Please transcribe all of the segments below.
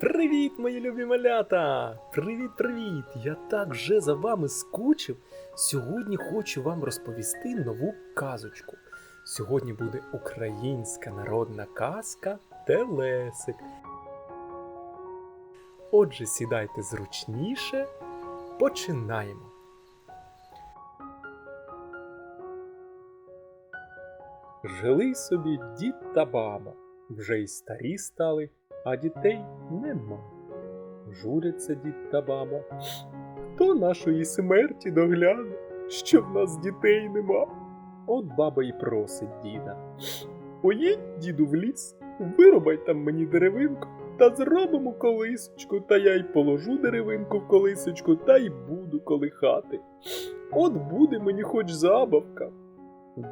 Привіт, мої любі малята! Привіт-привіт! Я так вже за вами скучив. Сьогодні хочу вам розповісти нову казочку. Сьогодні буде українська народна казка Телесик. Отже, сідайте зручніше. Починаємо. Жили собі дід та баба вже й старі стали, а дітей нема. Журяться дід та баба. Хто нашої смерті догляне, що в нас дітей нема? От баба й просить діда. Поїдь, діду, в ліс, вирубай там мені деревинку, та зробимо колисочку, та я й положу деревинку в колисочку, та й буду колихати. От буде мені хоч забавка.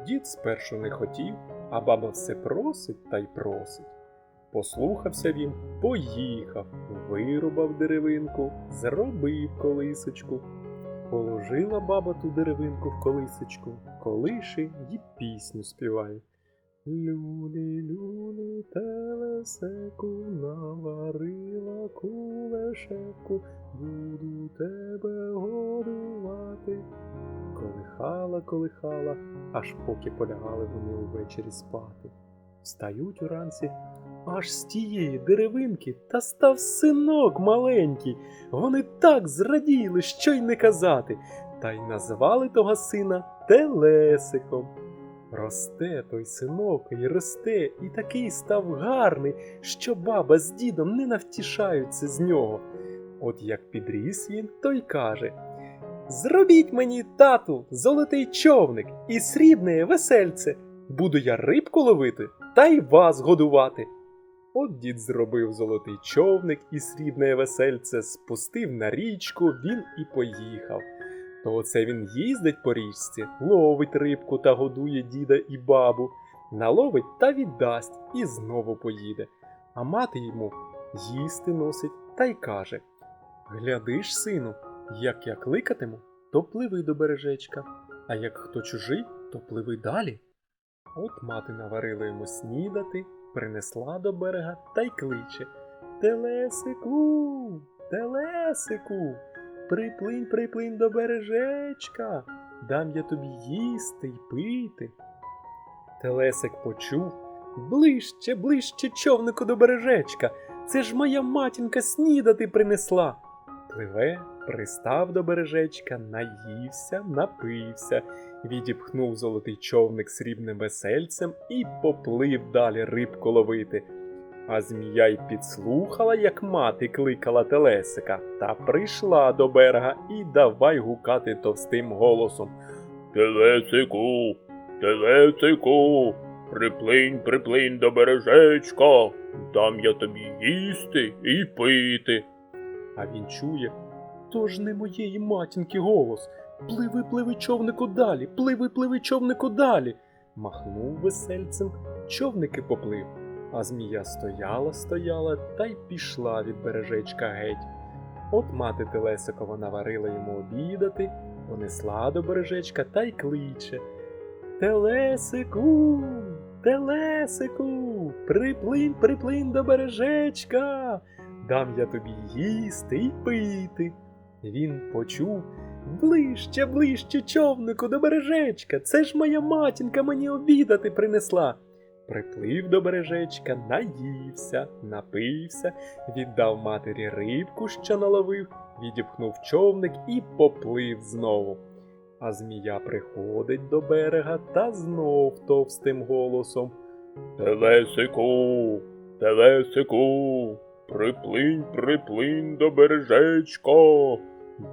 Дід спершу не хотів, а баба все просить та й просить. Послухався він, поїхав, вирубав деревинку, зробив колисочку. Положила баба ту деревинку в колисочку, колише й пісню співає. Люлі, люлі, телесеку, наварила кулешеку, буду тебе годувати. Колихала, колихала, аж поки полягали вони увечері спати. Встають уранці, аж з тієї деревинки та став синок маленький. Вони так зраділи, що й не казати, та й назвали того сина Телесиком. Росте той синок і росте, і такий став гарний, що баба з дідом не навтішаються з нього. От як підріс він, то й каже Зробіть мені, тату, золотий човник і срібне весельце. Буду я рибку ловити та й вас годувати. От дід зробив золотий човник і срібне весельце, спустив на річку, він і поїхав. То оце він їздить по річці, ловить рибку та годує діда і бабу, наловить та віддасть і знову поїде. А мати йому їсти носить та й каже Глядиш, сину, як я кликатиму, то пливи до бережечка, а як хто чужий, то пливи далі. От мати наварила йому снідати, принесла до берега та й кличе Телесику, телесику, приплинь, приплинь до бережечка, дам я тобі їсти й пити. Телесик почув ближче, ближче човнику до бережечка. Це ж моя матінка снідати принесла. Пливе, пристав до бережечка, наївся, напився, відіпхнув золотий човник срібним весельцем і поплив далі рибку ловити. А змія й підслухала, як мати кликала телесика, та прийшла до берега і давай гукати товстим голосом. Телесику, телесику, приплинь, приплинь до бережечка, дам я тобі їсти і пити. А він чує, то ж не моєї матінки голос. Пливи, пливи, човнику далі, пливи, пливи, човнику далі. Махнув весельцем, човники поплив, а змія стояла, стояла та й пішла від бережечка геть. От мати Телесикова наварила йому обідати, понесла до бережечка та й кличе. Телесику, Телесику, приплинь, приплинь до бережечка дам я тобі їсти й пити. Він почув ближче, ближче, човнику до бережечка. Це ж моя матінка мені обідати принесла. Приплив до бережечка, наївся, напився, віддав матері рибку, що наловив, відіпхнув човник і поплив знову. А змія приходить до берега та знов товстим голосом. Телесику, телесику, приплинь, приплинь до бережечка,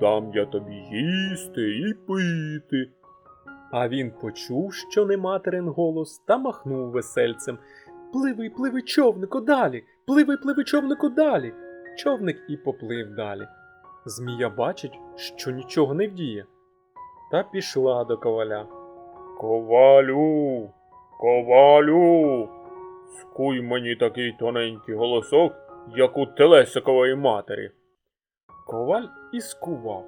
дам я тобі їсти і пити. А він почув, що не материн голос, та махнув весельцем. Пливи, пливи, човнику далі, пливи, пливи, човнику далі. Човник і поплив далі. Змія бачить, що нічого не вдіє. Та пішла до коваля. Ковалю, ковалю, скуй мені такий тоненький голосок, як у телесикової матері. Коваль і скував.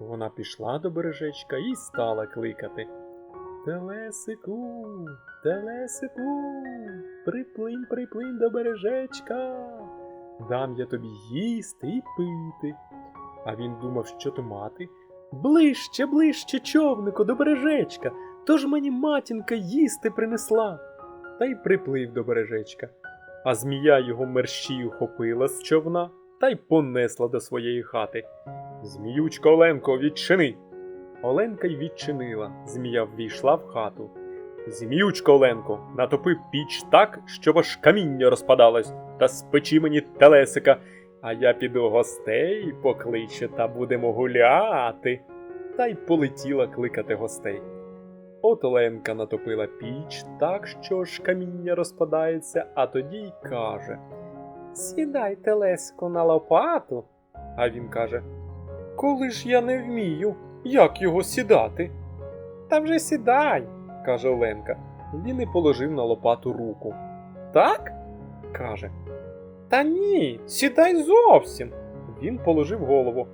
Вона пішла до бережечка і стала кликати. Телесику, телесику, приплинь, приплинь до бережечка, дам я тобі їсти і пити. А він думав, що то мати. Ближче, ближче, човнику, до бережечка, тож мені матінка їсти принесла. Та й приплив до бережечка. А змія його мерщію хопила з човна та й понесла до своєї хати. Зміючко Оленко, відчини. Оленка й відчинила. Змія ввійшла в хату. Зміючко Оленко, натопи піч так, щоб аж каміння розпадалось, та спечи мені телесика, а я піду гостей покличу та будемо гуляти. Та й полетіла кликати гостей. От Оленка натопила піч так, що ж каміння розпадається, а тоді й каже: Сідай, телесику, на лопату. А він каже: Коли ж я не вмію, як його сідати? Та вже сідай, каже Оленка. Він і положив на лопату руку. Так? каже. Та ні, сідай зовсім. Він положив голову.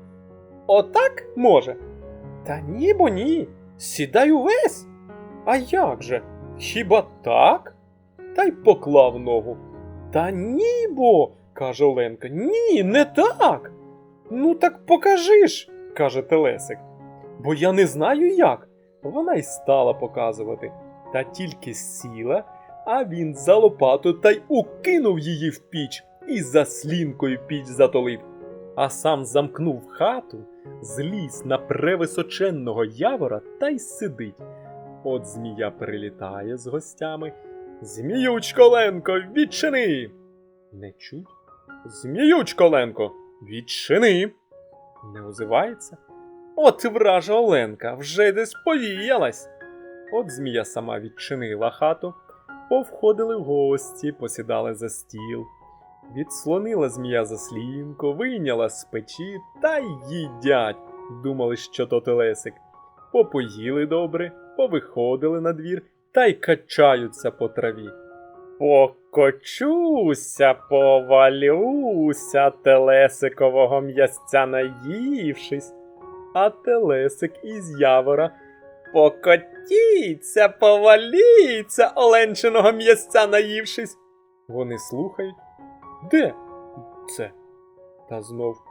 Отак може? Та ні, бо ні. Сідай увесь. А як же? Хіба так? Та й поклав ногу. Та ні, бо, каже Оленка. Ні, не так. Ну так покажи ж, каже Телесик. Бо я не знаю як. Вона й стала показувати. Та тільки сіла, а він за лопату та й укинув її в піч і за слінкою піч затолив. А сам замкнув хату, зліз на превисоченного явора та й сидить. От змія прилітає з гостями. Зміючко Ленко, відчини. Не чуть. Зміючко Ленко, відчини. Не озивається. От вража Оленка вже десь повіялась. От змія сама відчинила хату, повходили гості, посідали за стіл. Відслонила змія заслінку, вийняла з печі та їдять. Думали, що то телесик. Попоїли добре, повиходили на двір та й качаються по траві. Покочуся, повалюся, телесикового м'ясця наївшись, а телесик із явора. Покотіться, поваліться, оленчиного м'ясця наївшись. Вони слухають. Де це? Та знов.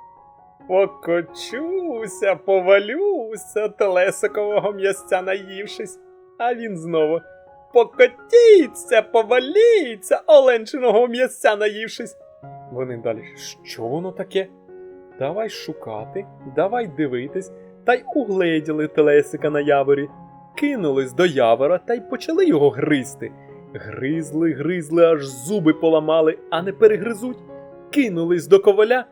Покочуся, повалюся, телесикового м'ясця наївшись, а він знову. Покотіться, поваліться, оленчиного м'ясця наївшись. Вони далі. Що воно таке? Давай шукати, давай дивитись, та й угледіли телесика на яворі, кинулись до явора та й почали його гризти. Гризли, гризли, аж зуби поламали, а не перегризуть. Кинулись до коваля.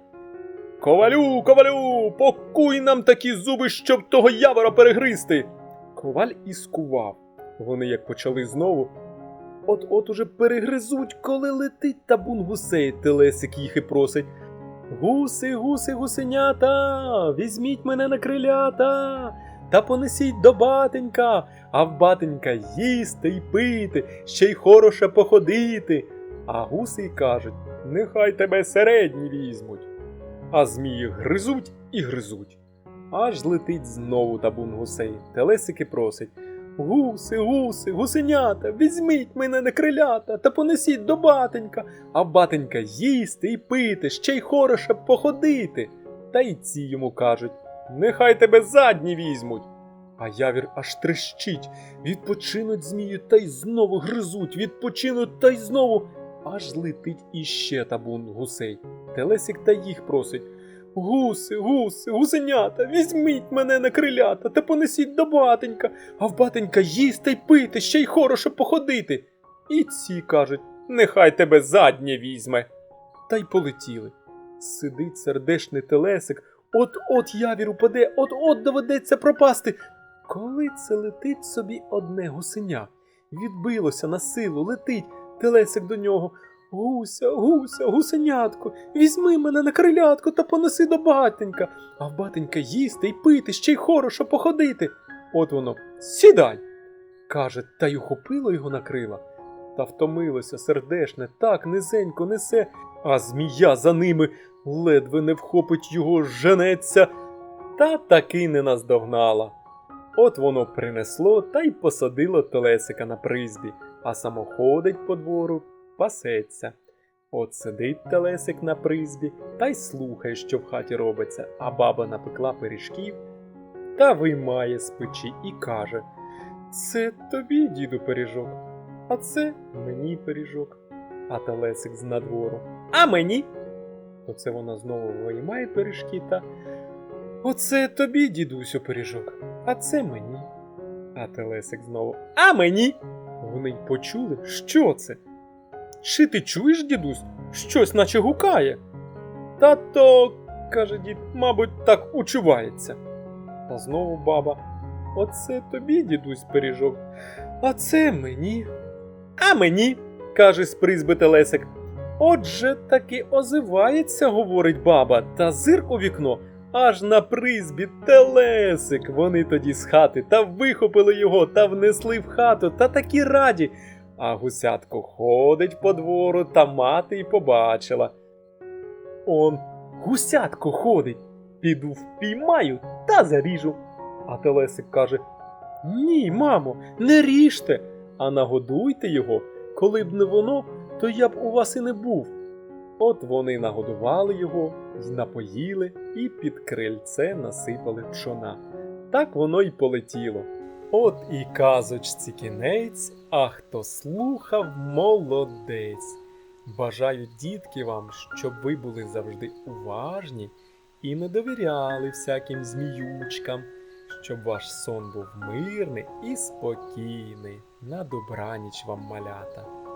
Ковалю, ковалю, покуй нам такі зуби, щоб того явора перегризти. Коваль і скував. Вони як почали знову. От-от уже перегризуть, коли летить табун гусей, телесик їх і просить. Гуси, гуси, гусенята, візьміть мене на крилята та понесіть до батенька, а в батенька їсти й пити, ще й хороше походити. А гуси й кажуть, нехай тебе середні візьмуть. А змії гризуть і гризуть. Аж летить знову табун гусей. Телесики просить. Гуси, гуси, гусенята, візьміть мене на крилята та понесіть до батенька, а батенька їсти і пити, ще й хороше походити. Та й ці йому кажуть нехай тебе задні візьмуть. А явір аж трещить, відпочинуть змію та й знову гризуть, відпочинуть та й знову. Аж летить іще табун гусей. Телесик та їх просить. Гуси, гуси, гусенята, візьміть мене на крилята та понесіть до батенька, а в батенька їсти й пити, ще й хороше походити. І ці кажуть, нехай тебе заднє візьме. Та й полетіли. Сидить сердешний телесик, от-от явір упаде, от-от доведеться пропасти. Коли це летить собі одне гусеня, відбилося на силу, летить телесик до нього. Гуся, гуся, гусенятко, візьми мене на крилятко та понеси до батенька, а в батенька їсти й пити, ще й хороше походити. От воно, сідай. каже, та й ухопило його на крила. Та втомилося сердешне, так низенько несе, а змія за ними ледве не вхопить його, женеться, та таки не наздогнала. От воно принесло та й посадило телесика на призбі, а само ходить по двору, пасеться. От сидить телесик на призбі та й слухає, що в хаті робиться, а баба напекла пиріжків та виймає з печі і каже: Це тобі, діду, пиріжок, а це мені пиріжок. А телесик з надвору. А мені? Оце вона знову виймає пиріжки та. Оце тобі, дідусю, пиріжок, а це мені. А телесик знову. А мені? Вони й почули, що це? Чи ти чуєш, дідусь? Щось наче гукає. Та то, каже дід, мабуть, так учувається. А знову баба. Оце тобі, дідусь, пиріжок, а це мені. А мені, каже з призьби телесик. Отже, таки озивається, говорить баба, та зирк у вікно, аж на призбі телесик. Вони тоді з хати та вихопили його та внесли в хату, та такі раді. А гусятко ходить по двору, та мати й побачила. Он гусятко ходить, піду впіймаю та заріжу. А телесик каже: Ні, мамо, не ріжте, а нагодуйте його. Коли б не воно, то я б у вас і не був. От вони нагодували його, напоїли і під крильце насипали пшона. Так воно й полетіло. От і казочці кінець, а хто слухав, молодець. Бажаю, дітки, вам, щоб ви були завжди уважні і не довіряли всяким зміючкам, щоб ваш сон був мирний і спокійний. На добраніч вам, малята.